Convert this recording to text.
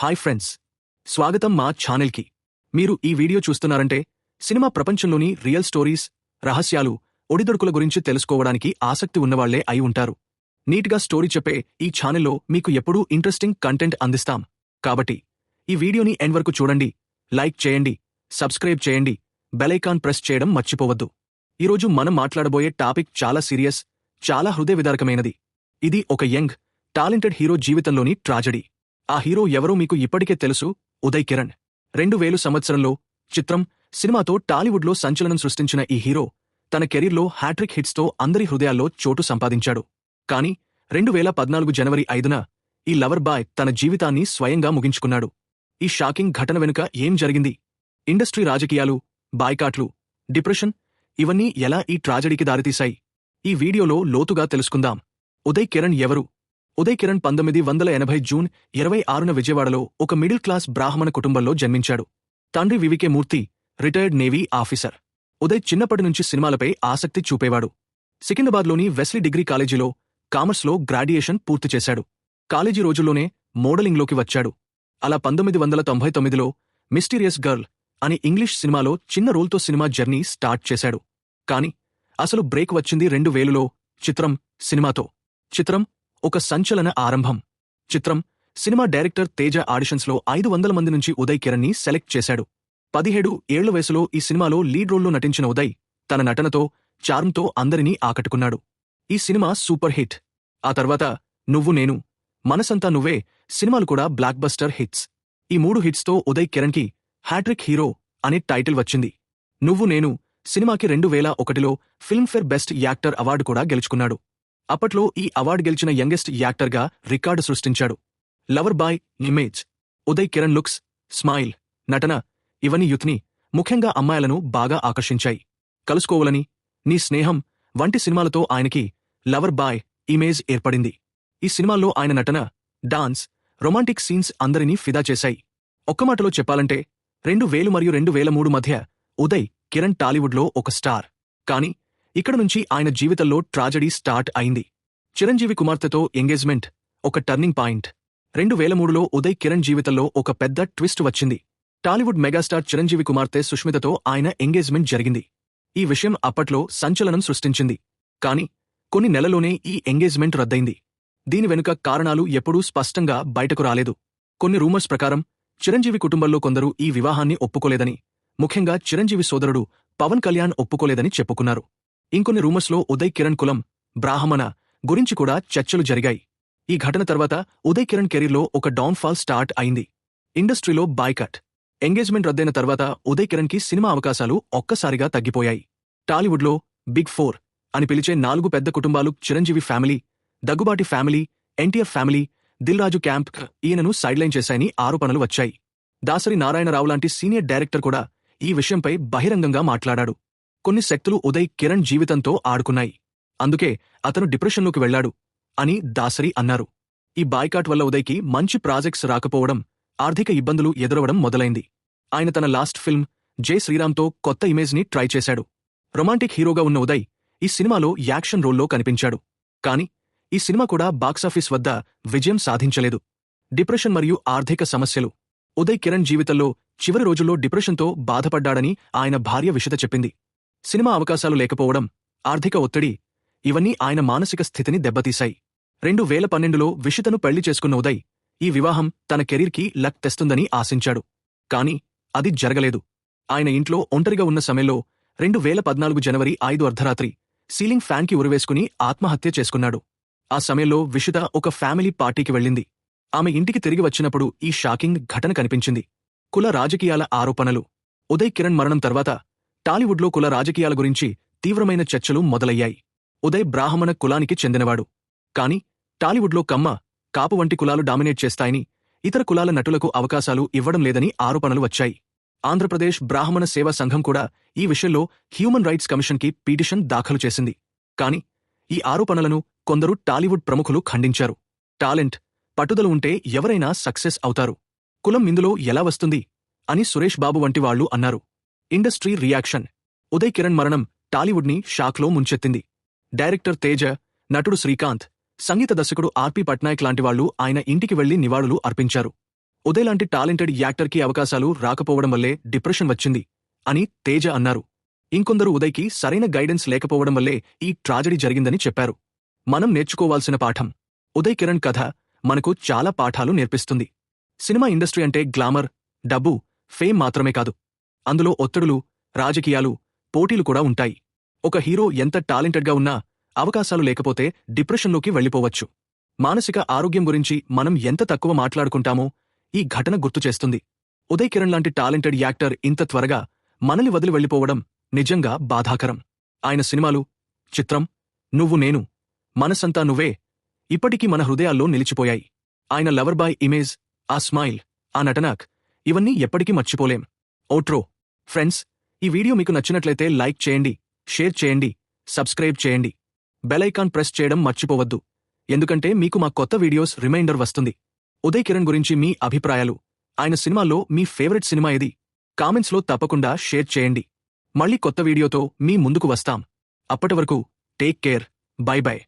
Hi friends. స్వాగతం మా ఛానల్కి. మీరు ఈ వీడియో చూస్తున్నారంటే సినిమా ప్రపంచంలోని రియల్ స్టోరీస్ రహస్యాలు ఒడిదొడుకుల గురించి తెలుసుకోవడానికి ఆసక్తి ఉన్నవాళ్ళే అయి ఉంటారు. నీట్గా స్టోరీ చెప్పే ఈ ఛానల్లో మీకు ఎప్పుడూ ఇంట్రెస్టింగ్ కంటెంట్ అందిస్తాం. కాబట్టి ఈ వీడియోని ఎండ్ వరకు చూడండి లైక్ చేయండి సబ్స్క్రైబ్ చేయండి బెలైకాన్ ప్రెస్ చేయడం మర్చిపోవద్దు. ఈరోజు మనం మాట్లాడబోయే టాపిక్ చాలా సీరియస్ చాలా హృదయ విదారకమైనది ఇది ఒక యంగ్ టాలెంటెడ్ హీరో జీవితంలోని ట్రాజడీ. ఆ హీరో ఎవరో మీకు ఇప్పటికే తెలుసు ఉదయ్ కిరణ్. రెండు వేలు సంవత్సరంలో చిత్రం సినిమాతో టాలీవుడ్లో సంచలనం సృష్టించిన ఈ హీరో తన కెరీర్లో హ్యాట్రిక్ హిట్స్తో అందరి హృదయాల్లో చోటు సంపాదించాడు. కానీ రెండు వేల పద్నాలుగు జనవరి ఐదున ఈ లవర్ బాయ్ తన జీవితాన్ని స్వయంగా ముగించుకున్నాడు. ఈ షాకింగ్ ఘటన వెనుక ఏం జరిగింది? ఇండస్ట్రీ రాజకీయాలు బాయ్కాట్లు డిప్రెషన్ ఇవన్నీ ఎలా ఈ ట్రాజడీకి దారితీశాయి? ఈ వీడియోలో లోతుగా తెలుసుకుందాం. ఉదయ్ కిరణ్ ఎవరు? ఉదయ్ కిరణ్ పంతొమ్మిది వందల ఎనభై జూన్ ఇరవై ఆరున విజయవాడలో ఒక మిడిల్ క్లాస్ బ్రాహ్మణ కుటుంబంలో జన్మించాడు. తండ్రి VVK Murthy retired navy officer. Uday చిన్నప్పటి నుంచి సినిమాలపై ఆసక్తి చూపేవాడు. సికింద్రాబాద్లోని వెస్లీ డిగ్రీ కాలేజీలో కామర్స్లో గ్రాడ్యుయేషన్ పూర్తి చేశాడు. కాలేజీ రోజుల్లోనే మోడలింగ్లోకి వచ్చాడు. అలా పంతొమ్మిది వందల తొంభై తొమ్మిదిలో మిస్టీరియస్ గర్ల్ అనే ఇంగ్లీష్ సినిమాలో చిన్న రోల్తో సినిమా జర్నీ స్టార్ట్ చేశాడు. కాని అసలు బ్రేక్ వచ్చింది రెండు వేలులో చిత్రం సినిమాతో. చిత్రం ఒక సంచలన ఆరంభం. చిత్రం సినిమా డైరెక్టర్ తేజ ఆడిషన్స్లో ఐదు వందల మంది నుంచి ఉదయ్ కిరణ్ని సెలెక్ట్ చేశాడు. పదిహేడు ఏళ్ళ వయసులో ఈ సినిమాలో లీడ్ రోల్లో నటించిన ఉదయ్ తన నటనతో చార్మ్తో అందరినీ ఆకట్టుకున్నాడు. ఈ సినిమా సూపర్ హిట్. ఆ తర్వాత నువ్వు నేను మనసంతా నువ్వే సినిమాలు కూడా బ్లాక్ బస్టర్ హిట్స్. ఈ మూడు హిట్స్తో ఉదయ్ కిరణ్కి హ్యాట్రిక్ హీరో అనే టైటిల్ వచ్చింది. నువ్వు నేను సినిమాకి రెండు వేల ఒకటిలో ఫిల్మ్ఫేర్ బెస్ట్ యాక్టర్ అవార్డు కూడా గెలుచుకున్నాడు. అప్పట్లో ఈ అవార్డు గెలిచిన యంగెస్ట్ యాక్టర్గా రికార్డు సృష్టించాడు. Lover boy image Uday Kiran looks smile నటన ఇవన్నీ యుత్ని ముఖ్యంగా అమ్మాయిలను బాగా ఆకర్షించాయి. కలుసుకోవాలని నీ స్నేహం వంటి సినిమాలతో ఆయనకి లవర్ బాయ్ ఇమేజ్ ఏర్పడింది. ఈ సినిమాల్లో ఆయన నటన డాన్స్ రొమాంటిక్ సీన్స్ అందరినీ ఫిదా చేశాయి. ఒక్క మాటలో చెప్పాలంటే రెండు వేలు మరియు రెండు వేల మూడు మధ్య ఉదయ్ కిరణ్ టాలీవుడ్లో ఒక స్టార్. కాని ఇక్కడ నుంచి ఆయన జీవితంలో ట్రాజడీ స్టార్ట్ అయింది. చిరంజీవి కుమార్తెతో ఎంగేజ్మెంట్ ఒక టర్నింగ్ పాయింట్. రెండు వేల మూడులో ఉదయ్ కిరణ్ జీవితంలో ఒక పెద్ద ట్విస్ట్ వచ్చింది. టాలీవుడ్ మెగాస్టార్ చిరంజీవి కుమార్తె సుష్మితతో ఆయన ఎంగేజ్మెంట్ జరిగింది. ఈ విషయం అప్పట్లో సంచలనం సృష్టించింది. కాని కొన్ని నెలలోనే ఈ ఎంగేజ్మెంట్ రద్దయింది. దీని వెనుక కారణాలు ఎప్పుడూ స్పష్టంగా బయటకు రాలేదు. కొన్ని రూమర్స్ ప్రకారం చిరంజీవి కుటుంబంలో కొందరు ఈ వివాహాన్ని ఒప్పుకోలేదని ముఖ్యంగా చిరంజీవి సోదరుడు పవన్ కళ్యాణ్ ఒప్పుకోలేదని చెప్పుకున్నారు. ఇంకొన్ని రూమర్స్లో ఉదయ్ కిరణ్ కులం బ్రాహ్మణ గురించి కూడా చర్చలు జరిగాయి. ఈ ఘటన తర్వాత ఉదయ్ కిరణ్ కెరీర్లో ఒక డౌన్ఫాల్ స్టార్ట్ అయింది. ఇండస్ట్రీలో బాయ్కట్ ఎంగేజ్మెంట్ రద్దయిన తర్వాత ఉదయ్ కిరణ్కి సినిమా అవకాశాలు ఒక్కసారిగా తగ్గిపోయాయి. టాలీవుడ్లో బిగ్ ఫోర్ అని పిలిచే నాలుగు పెద్ద కుటుంబాలు Chiranjeevi family Daggubati family NTR family Dil Raju camp ఈయనను సైడ్లైన్ చేశాయని ఆరోపణలు వచ్చాయి. దాసరి నారాయణరావు లాంటి సీనియర్ డైరెక్టర్ కూడా ఈ విషయంపై బహిరంగంగా మాట్లాడాడు. కొన్ని శక్తులు ఉదయ్ కిరణ్ జీవితంతో ఆడుకున్నాయి. అందుకే అతను డిప్రెషన్లోకి వెళ్ళాడు అని దాసరి అన్నారు. ఈ బాయ్కాట్ వల్ల ఉదయ్కి మంచి ప్రాజెక్ట్స్ రాకపోవడం ఆర్థిక ఇబ్బందులు ఎదురవడం మొదలైంది. ఆయన తన లాస్ట్ ఫిల్మ్ జై శ్రీరామ్తో కొత్త ఇమేజ్ని ట్రై చేశాడు. రొమాంటిక్ హీరోగా ఉన్న ఉదయ్ ఈ సినిమాలో యాక్షన్ రోల్లో కనిపించాడు. కాని ఈ సినిమా కూడా బాక్సాఫీస్ వద్ద విజయం సాధించలేదు. డిప్రెషన్ మరియు ఆర్థిక సమస్యలు. ఉదయ్ కిరణ్ జీవితంలో చివరి రోజుల్లో డిప్రెషన్తో బాధపడ్డాడని ఆయన భార్య విషత చెప్పింది. సినిమా అవకాశాలు లేకపోవడం ఆర్థిక ఒత్తిడి ఇవన్నీ ఆయన మానసిక స్థితిని దెబ్బతీశాయి. రెండు వేల పన్నెండులో విషితను పెళ్ళి చేసుకున్న ఉదయ్ ఈ వివాహం తన కెరీర్కి లక్ తెస్తుందని ఆశించాడు. కాని అది జరగలేదు. ఆయన ఇంట్లో ఒంటరిగా ఉన్న సమయంలో రెండు వేల పద్నాలుగు జనవరి ఐదు అర్ధరాత్రి సీలింగ్ ఫ్యాన్కి ఉరివేసుకుని ఆత్మహత్య చేసుకున్నాడు. ఆ సమయంలో విషిత ఒక ఫ్యామిలీ పార్టీకి వెళ్ళింది. ఆమె ఇంటికి తిరిగి వచ్చినప్పుడు ఈ షాకింగ్ ఘటన కనిపించింది. కుల రాజకీయాల ఆరోపణలు. ఉదయ్ కిరణ్ మరణం తర్వాత టాలీవుడ్లో కుల రాజకీయాల గురించి తీవ్రమైన చర్చలు మొదలయ్యాయి. ఉదయ్ బ్రాహ్మణ కులానికి చెందినవాడు. కాని టాలీవుడ్లో కమ్మ కాపు వంటి కులాలు డామినేట్ చేస్తాయని ఇతర కులాల నటులకు అవకాశాలు ఇవ్వడం లేదని ఆరోపణలు వచ్చాయి. ఆంధ్రప్రదేశ్ బ్రాహ్మణ సేవా సంఘం కూడా ఈ విషయంలో హ్యూమన్ రైట్స్ కమిషన్కి పిటిషన్ దాఖలు చేసింది. కాని ఈ ఆరోపణలను కొందరు టాలీవుడ్ ప్రముఖులు ఖండించారు. టాలెంట్ పట్టుదల ఉంటే ఎవరైనా సక్సెస్ అవుతారు. కులం ఇందులో ఎలా వస్తుంది అని సురేష్ బాబు వంటి వాళ్ళు అన్నారు. Industry reaction. ఉదయ్ కిరణ్ మరణం టాలీవుడ్ని షాక్లో ముంచెత్తింది. డైరెక్టర్ తేజ నటుడు శ్రీకాంత్ సంగీత దర్శకుడు ఆర్పి పట్నాయక్ లాంటి వాళ్ళు ఆయన ఇంటికి వెళ్ళి నివాళులు అర్పించారు. ఉదయ్ లాంటి టాలెంటెడ్ యాక్టర్కి అవకాశాలు రాకపోవడం వల్లే డిప్రెషన్ వచ్చింది అని తేజ అన్నారు. ఇంకొందరు ఉదయ్కి సరైన గైడెన్స్ లేకపోవడం వల్లే ఈ ట్రాజడీ జరిగిందని చెప్పారు. మనం నేర్చుకోవాల్సిన పాఠం. ఉదయ్ కిరణ్ కథ మనకు చాలా పాఠాలు నేర్పిస్తుంది. సినిమా ఇండస్ట్రీ అంటే గ్లామర్ డబ్బు ఫేమ్ మాత్రమే కాదు. అందులో ఒత్తిడులు రాజకీయాలు పోటీలు కూడా ఉంటాయి. ఒక హీరో ఎంత టాలెంటెడ్గా ఉన్నా అవకాశాలు లేకపోతే డిప్రెషన్లోకి వెళ్ళిపోవచ్చు. మానసిక ఆరోగ్యం గురించి మనం ఎంత తక్కువ మాట్లాడుకుంటామో ఈ ఘటన గుర్తు చేస్తుంది. ఉదయ్ కిరణ్ లాంటి టాలెంటెడ్ యాక్టర్ ఇంత త్వరగా మనల్ని వదిలి వెళ్ళిపోవడం నిజంగా బాధాకరం. ఆయన సినిమాలు చిత్రం నువ్వు నేను మనసంతా నువ్వే ఇప్పటికీ మన హృదయాల్లో నిలిచిపోయాయి. ఆయన లవర్ బాయ్ ఇమేజ్ ఆ స్మైల్ ఆ నటనాక్ ఇవన్నీ ఎప్పటికీ మర్చిపోలేం. ఓట్రో ఫ్రెండ్స్ ఈ వీడియో మీకు నచ్చినట్లయితే లైక్ చేయండి షేర్ చేయండి సబ్స్క్రైబ్ చేయండి. బెలైకాన్ ప్రెస్ చేయడం మర్చిపోవద్దు. ఎందుకంటే మీకు మా కొత్త వీడియోస్ రిమైండర్ వస్తుంది. ఉదయ్ కిరణ్ గురించి మీ అభిప్రాయాలు. ఆయన సినిమాల్లో మీ ఫేవరెట్ సినిమా ఇది కామెంట్స్లో తప్పకుండా షేర్ చేయండి. మళ్ళీ కొత్త వీడియోతో మీ ముందుకు వస్తాం. అప్పటి వరకు టేక్ కేర్. By by.